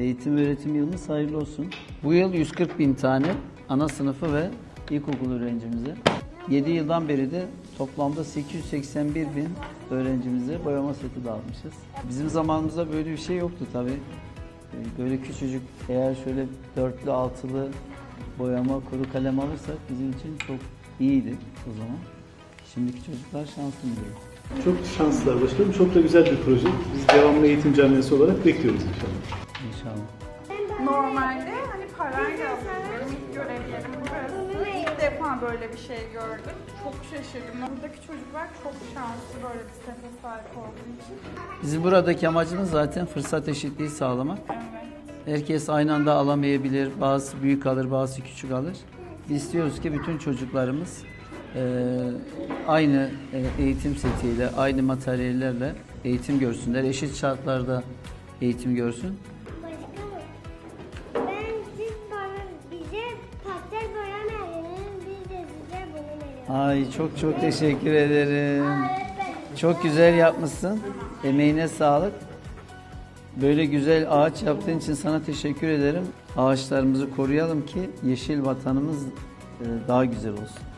Eğitim öğretim yılımız hayırlı olsun. Bu yıl 140 bin tane ana sınıfı ve ilkokul öğrencimize, 7 yıldan beri de toplamda 881 bin öğrencimize boyama seti dağıtmışız. Bizim zamanımızda böyle bir şey yoktu tabii. Ee, Böyle küçücük eğer şöyle dörtlü altılı boyama kuru kalem alırsak bizim için çok iyiydi o zaman. Şimdiki çocuklar şanslı diyorum. Çok şanslılar başkanım. Çok da güzel bir proje. Biz devamlı eğitim camiası olarak bekliyoruz inşallah. İnşallah. Normalde hani parayla alıyorum ilk görevlerim burası. İlk defa böyle bir şey gördüm. Çok şaşırdım. Buradaki çocuklar çok şanslı böyle bir sete sahip olduğu için. Bizim buradaki amacımız zaten fırsat eşitliği sağlamak. Herkes aynı anda alamayabilir. Bazı büyük alır, bazı küçük alır. İstiyoruz ki bütün çocuklarımız eee, aynı e, eğitim setiyle, aynı materyallerle eğitim görsünler. Eşit şartlarda eğitim görsün. Ay çok çok teşekkür ederim. Çok güzel yapmışsın. Emeğine sağlık. Böyle güzel ağaç yaptığın için sana teşekkür ederim. Ağaçlarımızı koruyalım ki yeşil vatanımız e, daha güzel olsun.